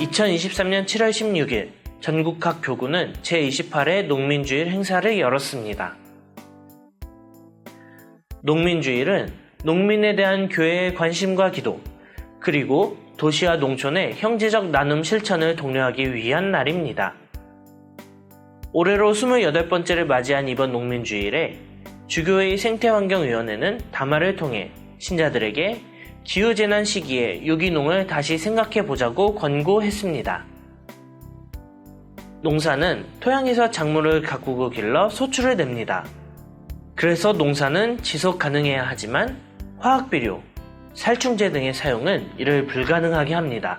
2023년 7월 16일 전국 각 교구는 제28회 농민주일 행사를 열었습니다. 농민주일은 농민에 대한 교회의 관심과 기도, 그리고 도시와 농촌의 형제적 나눔 실천을 독려하기 위한 날입니다. 올해로 28번째를 맞이한 이번 농민주일에 주교회 생태환경위원회는 담화를 통해 신자들에게 기후재난 시기에 유기농을 다시 생각해 보자고 권고했습니다. 농사는 토양에서 작물을 가꾸고 길러 소출을 냅니다. 그래서 농사는 지속 가능해야 하지만 화학비료, 살충제 등의 사용은 이를 불가능하게 합니다.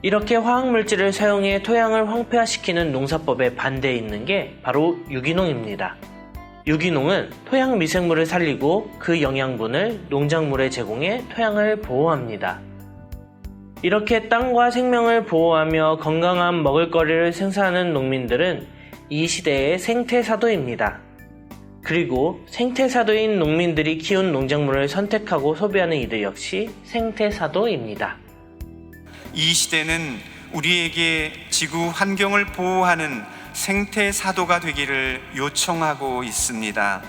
이렇게 화학물질을 사용해 토양을 황폐화시키는 농사법에 반대해 있는 게 바로 유기농입니다. 유기농은 토양 미생물을 살리고 그 영양분을 농작물에 제공해 토양을 보호합니다. 이렇게 땅과 생명을 보호하며 건강한 먹을거리를 생산하는 농민들은 이 시대의 생태사도입니다. 그리고 생태사도인 농민들이 키운 농작물을 선택하고 소비하는 이들 역시 생태사도입니다. 이 시대는 우리에게 지구 환경을 보호하는 생태 사도가 되기를 요청하고 있습니다.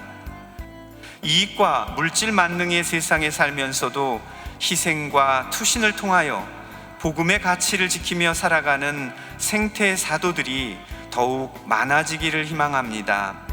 이익과 물질 만능의 세상에 살면서도 희생과 투신을 통하여 복음의 가치를 지키며 살아가는 생태 사도들이 더욱 많아지기를 희망합니다.